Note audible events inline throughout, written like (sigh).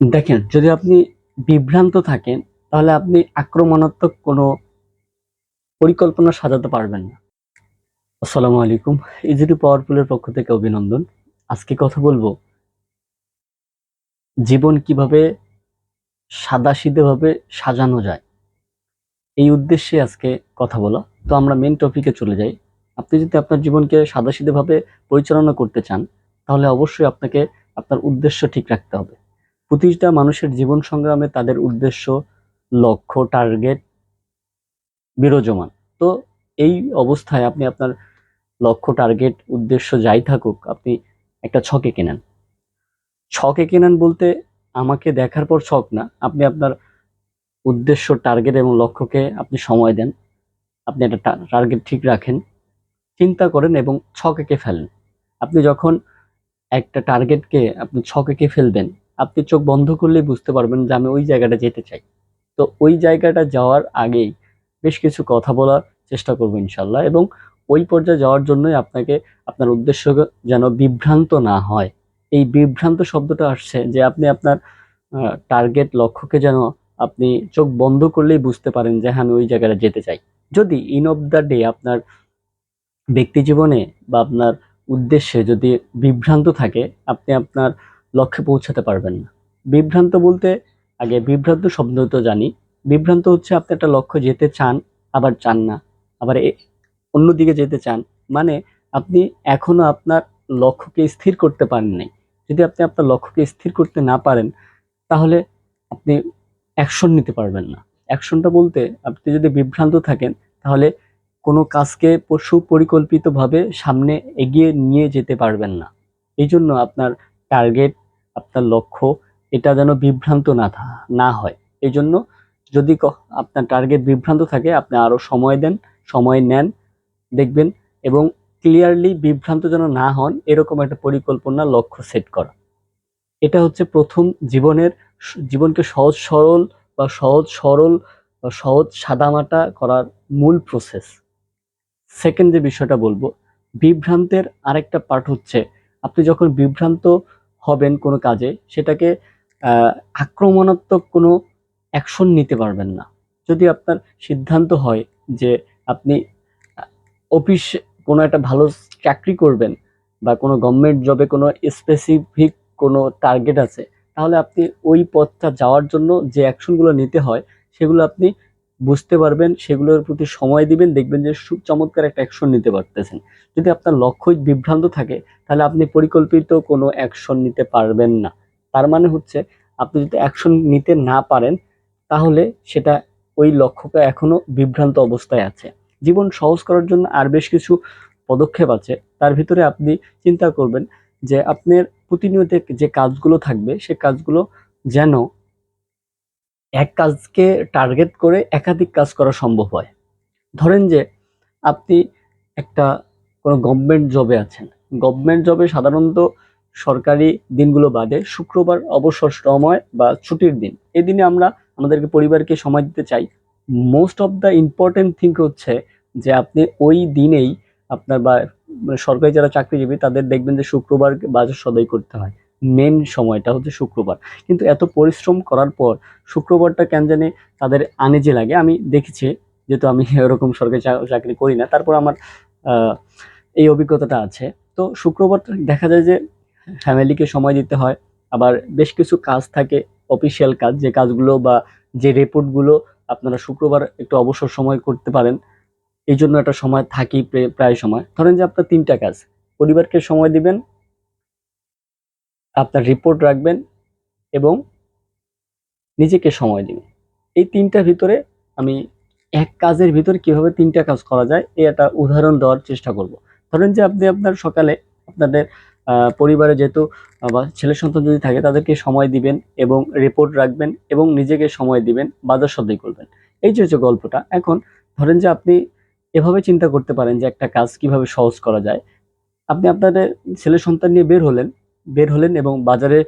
দেখেন, যদি আপনি বিভ্রান্ত থাকেন, তাহলে আপনি আক্রমণাত্মক কোনো পরিকল্পনা সাজাতে পারবেন না। আসসালামু আলাইকুম, ইজিটি পাওয়ারফুলের পক্ষ থেকে অভিনন্দন। আজকে কথা বলব জীবন কীভাবে সাদাসিধেভাবে সাজানো যায়। এই উদ্দেশ্যে আজকে কথা বলা। তো আমরা মেন টপিকে চলে যাই। আপনি যদি আপনার জীবনকে সাদাসিধেভাবে পরিচালনা করতে চান, তাহলে অবশ্যই আপনাকে আপনার উদ্দেশ্য ঠিক রাখতে হবে। প্রতিটা মানুষের জীবন সংগ্রামে তাদের উদ্দেশ্য, লক্ষ্য টার্গেট বিরাজমান। তো এই অবস্থায় আপনি আপনার লক্ষ্য টার্গেট উদ্দেশ্য যাই থাকুক, আপনি একটা ছকে কেনেন। ছকে কেনেন বলতে আমাকে দেখার পর ছক না, আপনি আপনার উদ্দেশ্য টার্গেট এবং লক্ষ্যকে আপনি সময় দেন, আপনি একটা টার্গেট ঠিক রাখেন, চিন্তা করেন এবং ছক এঁকে ফেলেন। আপনি যখন একটা টার্গেটকে আপনি ছক এঁকে ফেলবেন আপনি চোখ বন্ধ করলেই বুঝতে পারবেন যে আমি ওই জায়গাটা যেতে চাই। তো ওই জায়গাটা যাওয়ার আগেই বেশ কিছু কথা বলার চেষ্টা করব ইনশাল্লাহ এবং ওই পর্যায়ে যাওয়ার জন্যই আপনাকে, আপনার উদ্দেশ্য যেন বিভ্রান্ত না হয়। এই বিভ্রান্ত শব্দটা আসছে যে আপনি আপনার টার্গেট লক্ষ্যকে যেন আপনি চোখ বন্ধ করলেই বুঝতে পারেন যে হ্যাঁ আমি ওই জায়গাটা যেতে চাই। যদি ইন অফ দ্য ডে আপনার ব্যক্তি জীবনে বা আপনার উদ্দেশ্যে যদি বিভ্রান্ত থাকে, আপনি আপনার লক্ষ্যে পৌঁছাতে পারবেন না। বিভ্রান্ত বলতে, আগে বিভ্রান্ত শব্দ তো জানি। বিভ্রান্ত হচ্ছে আপনি একটা লক্ষ্য যেতে চান, আবার চান না। আবার অন্যদিকে যেতে চান। মানে আপনি এখনও আপনার লক্ষ্যকে স্থির করতে পারেন নাই যদি আপনি আপনার লক্ষ্যকে স্থির করতে না পারেন, তাহলে আপনি অ্যাকশন নিতে পারবেন না। অ্যাকশনটা বলতে, আপনি যদি বিভ্রান্ত থাকেন, তাহলে কোনো কাজকে সুপরিকল্পিতভাবে সামনে এগিয়ে নিয়ে যেতে পারবেন না। এই জন্য আপনার টার্গেট আপনার লক্ষ্য, এটা যেন বিভ্রান্ত না না হয়। এই জন্য যদি আপনার টার্গেট বিভ্রান্ত থাকে, আপনি আরও সময় দেন, সময় নেন, দেখবেন এবং ক্লিয়ারলি বিভ্রান্ত যেন না হন, এরকম একটা পরিকল্পনা লক্ষ্য সেট করা। এটা হচ্ছে প্রথম জীবনের জীবনকে সহজ সরল বা সহজ সরল বা সহজ সাদামাটা করার মূল প্রসেস সেকেন্ড যে বিষয়টা বলব, বিভ্রান্তের আরেকটা পার্ট হচ্ছে, আপনি যখন বিভ্রান্ত হবেন কোনো কাজে, সেটাকে আক্রমণাত্মক কোনো অ্যাকশন নিতে পারবেন না। যদি আপনার সিদ্ধান্ত হয় যে আপনি অফিস কোনো একটা ভালো চাকরি করবেন বা কোনো গভর্নমেন্ট জবে কোনো স্পেসিফিক কোনো টার্গেট আছে, তাহলে আপনি ওই পথটা যাওয়ার জন্য যে অ্যাকশনগুলো নিতে হয়, সেগুলো আপনি বুঝতে পারবেন, সেগুলোর প্রতি সময় দিবেন, দেখবেন যে সু- চমৎকার একটা অ্যাকশন নিতে পারতেছেন। যদি আপনার লক্ষ্যই বিভ্রান্ত থাকে, তাহলে আপনি পরিকল্পিত কোনো অ্যাকশন নিতে পারবেন না। তার মানে হচ্ছে, আপনি যদি অ্যাকশন নিতে না পারেন, তাহলে সেটা ওই লক্ষ্যটা এখনও বিভ্রান্ত অবস্থায় আছে। জীবন সহজ করার জন্য আর বেশ কিছু পদক্ষেপ আছে। তার ভিতরে আপনি চিন্তা করবেন যে, আপনার প্রতিনিয়ত যে কাজগুলো থাকবে, সে কাজগুলো যেন এক কাজকে টার্গেট করে একাধিক কাজ করা সম্ভব হয়। ধরেন যে, আপনি একটা কোনো গভর্নমেন্ট জবে আছেন। গভর্নমেন্ট জবে সাধারণত সরকারি দিনগুলো বাদে শুক্রবার, অবসর সময় বা ছুটির দিন। এই দিনে আমরা আমাদেরকে পরিবারকে সময় দিতে চাই। Most of the important thing হচ্ছে যে, আপনি ওই দিনেই আপনার বা মানে সরকারি যারা চাকরিজীবী, তাদের দেখবেন যে শুক্রবার বাজার সদাই করতে হয়। মেন সময়টা হচ্ছে শুক্রবার। কিন্তু এত পরিশ্রম করার পর শুক্রবারটা কেন জানি তাদের আনেজে লাগে। আমি দেখেছি, যেহেতু আমি (laughs) এরকম সরকারি চাকরি করি না, তারপর আমার এই অভিজ্ঞতাটা আছে। তো শুক্রবার দেখা যায় যে ফ্যামিলিকে সময় দিতে হয়, আবার বেশ কিছু কাজ থাকে অফিসিয়াল কাজ, যে কাজগুলো বা যে রিপোর্টগুলো আপনারা শুক্রবার একটু অবসর সময় করতে পারেন, এই জন্য একটা সময় থাকি প্রায় সময়। ধরেন যে আপনার তিনটা কাজ, পরিবারকে সময় দিবেন আপনার রিপোর্ট রাখবেন এবং নিজেকে সময় দিবেন এই তিনটার ভিতরে আমি এক কাজের ভিতরে কীভাবে তিনটা কাজ করা যায় এই একটা উদাহরণ দেওয়ার চেষ্টা করব। ধরেন যে আপনি আপনার সকালে আপনাদের পরিবারে যেহেতু বা ছেলে সন্তান যদি থাকে, তাদেরকে সময় দিবেন এবং রিপোর্ট রাখবেন এবং নিজেকে সময় দিবেন, বাজার সদাই করবেন। এই যে হচ্ছে গল্পটা। এখন ধরেন যে আপনি এভাবে চিন্তা করতে পারেন যে একটা কাজ কীভাবে সহজ করা যায়। আপনি আপনাদের ছেলে সন্তান নিয়ে বের হলেন বের হলেন এবং বাজারে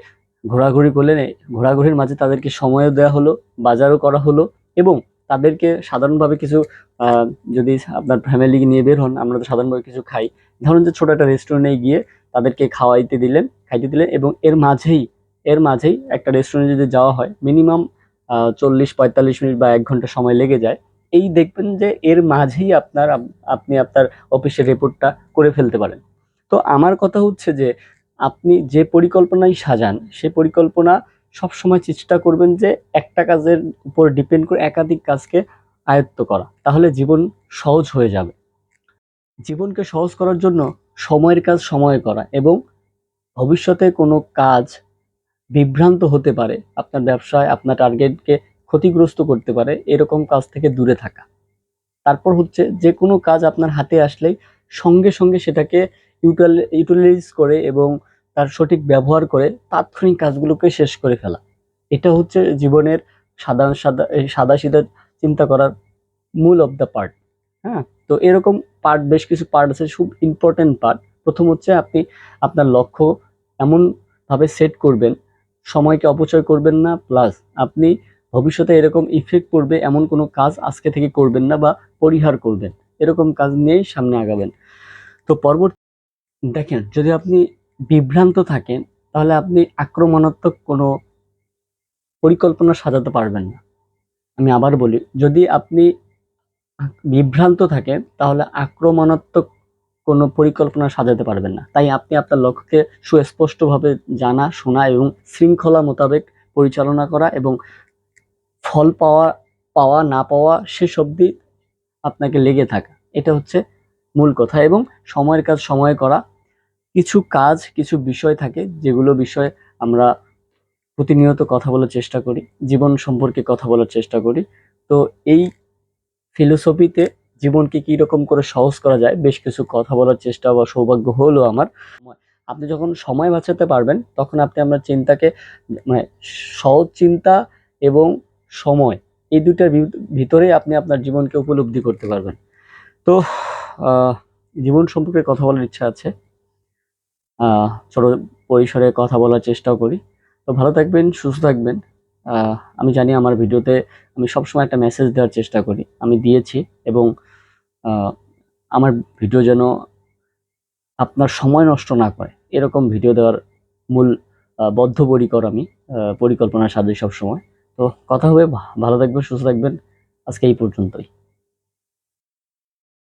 ঘোরাঘুরি করলেন। ঘোরাঘুরির মাঝে তাদেরকে সময়ও দেওয়া হলো, বাজারও করা হলো এবং তাদেরকে সাধারণভাবে কিছু যদি আপনার ফ্যামিলি নিয়ে বের হন, আমরা তো সাধারণভাবে কিছু খাই। ধরুন যে ছোট একটা রেস্টুরেন্টে গিয়ে তাদেরকে খাওয়াইতে দিলেন, খাইতে দিলেন এবং এর মাঝেই এর মাঝেই একটা রেস্টুরেন্টে যদি যাওয়া হয় মিনিমাম চল্লিশ, পঁয়তাল্লিশ মিনিট বা এক ঘণ্টা সময় লেগে যায়। এই দেখবেন যে এর মাঝেই আপনার আপনি আপনার অফিসের রিপোর্টটা করে ফেলতে পারেন। তো আমার কথা হচ্ছে যে আপনি যে পরিকল্পনাই সাজান, সে পরিকল্পনা সব সময় চেষ্টা করবেন যে একটা কাজের উপর ডিপেন্ড করে একাধিক কাজকে আয়ত্ত করা। তাহলে জীবন সহজ হয়ে যাবে। জীবনকে সহজ করার জন্য সময়ের কাজ সময়ে করা এবং ভবিষ্যতে কোনো কাজ বিভ্রান্ত হতে পারে, আপনার ব্যবসায় আপনার টার্গেটকে ক্ষতিগ্রস্ত করতে পারে, এরকম কাজ থেকে দূরে থাকা। তারপর হচ্ছে যে কোনো কাজ আপনার হাতে আসলেই সঙ্গে সঙ্গে সেটাকে ইউটিলাইজ করে এবং তার সঠিক ব্যবহার করে তাৎক্ষণিক কাজগুলোকে শেষ করে ফেলা। এটা হচ্ছে জীবনের সাধারণ সাদা সাদা সিধা চিন্তা করার মূল অফ দ্য পার্ট হ্যাঁ? তো এরকম পার্ট বেশ কিছু পার্ট আছে, খুব ইম্পর্টেন্ট পার্ট প্রথম হচ্ছে আপনি আপনার লক্ষ্য এমনভাবে সেট করবেন, সময়কে অপচয় করবেন না প্লাস আপনি ভবিষ্যতে এরকম ইফেক্ট পড়বে, এমন কোনো কাজ আজকে থেকে করবেন না বা পরিহার করবেন। এরকম কাজ নিয়েই সামনে আগাবেন। তো পরবর্তী দেখেন, যদি আপনি বিভ্রান্ত থাকেন, তাহলে আপনি আক্রমণাত্মক কোনো পরিকল্পনা সাজাতে পারবেন না। আমি আবার বলি, যদি আপনি বিভ্রান্ত থাকেন, তাহলে আক্রমণাত্মক কোনো পরিকল্পনা সাজাতে পারবেন না। তাই আপনি আপনার লক্ষ্যকে সুস্পষ্টভাবে জানা, শোনা এবং শৃঙ্খলা মোতাবেক পরিচালনা করা এবং ফল পাওয়া পাওয়া, না পাওয়া শেষ অবধি আপনাকে লেগে থাকা। এটা হচ্ছে মূল কথা এবং সময়ের কাজ সময়ে করা। কিছু কাজ, কিছু বিষয় থাকে যেগুলো বিষয়ে আমরা প্রতিনিয়ত কথা বলার চেষ্টা করি, জীবন সম্পর্কে কথা বলার চেষ্টা করি। তো এই ফিলোসফিতে জীবনকে কি রকম করে সহজ করা যায়, বেশ কিছু কথা বলার চেষ্টা বা সৌভাগ্য হলো আমার। আপনি যখন সময় বাঁচাতে পারবেন, তখন আপনি আপনার চিন্তাকে মানে সহজ চিন্তা এবং সময়, এই দুইটার ভি- ভিতরে আপনি আপনার জীবনকে উপলব্ধি করতে পারবেন। তো জীবন সম্পর্কে কথা বলার ইচ্ছা আছে। ছোট পরিসরে কথা বলার চেষ্টাও করি। তো ভালো থাকবেন সুস্থ থাকবেন। আমি জানি আমার ভিডিওতে আমি সবসময় একটা মেসেজ দেওয়ার চেষ্টা করি। আমি দিয়েছি এবং আমার ভিডিও যেন আপনার সময় নষ্ট না করে। এরকম ভিডিও দেওয়ার মূল আহ, বদ্ধপরিকর আমি পরিকল্পনার সাথে সবসময়। তো কথা হবে ভালো থাকবেন সুস্থ থাকবেন। আজকে এই পর্যন্তই।